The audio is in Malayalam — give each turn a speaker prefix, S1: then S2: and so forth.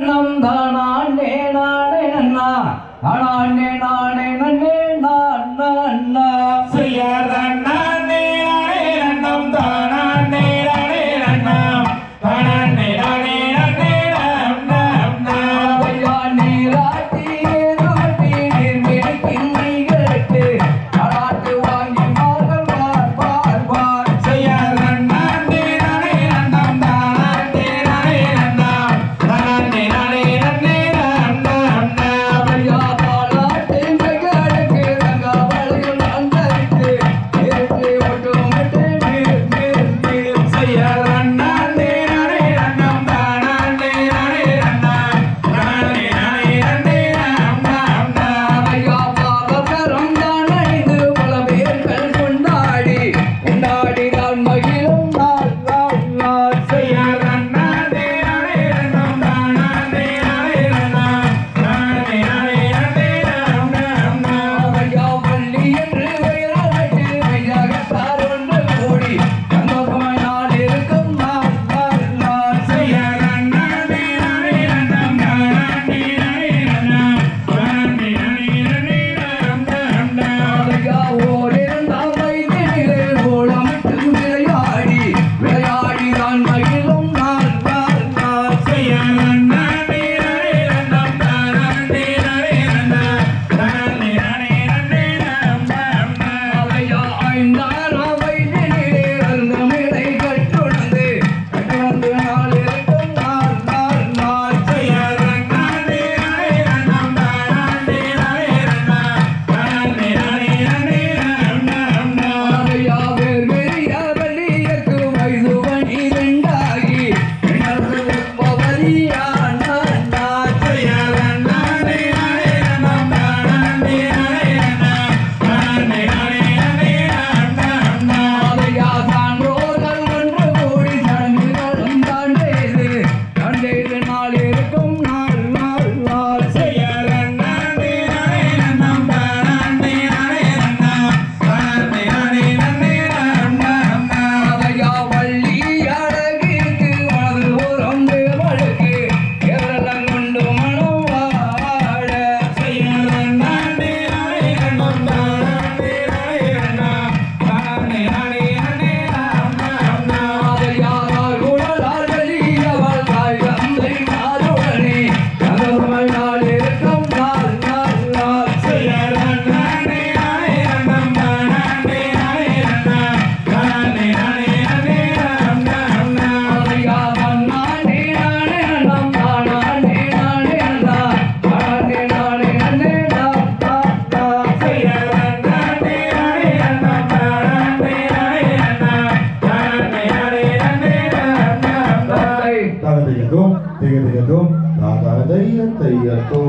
S1: നന്ദനാണേ നാണേ നന്ന നാണേ നന്നേ. നാണ
S2: गतो तो दैयतयतो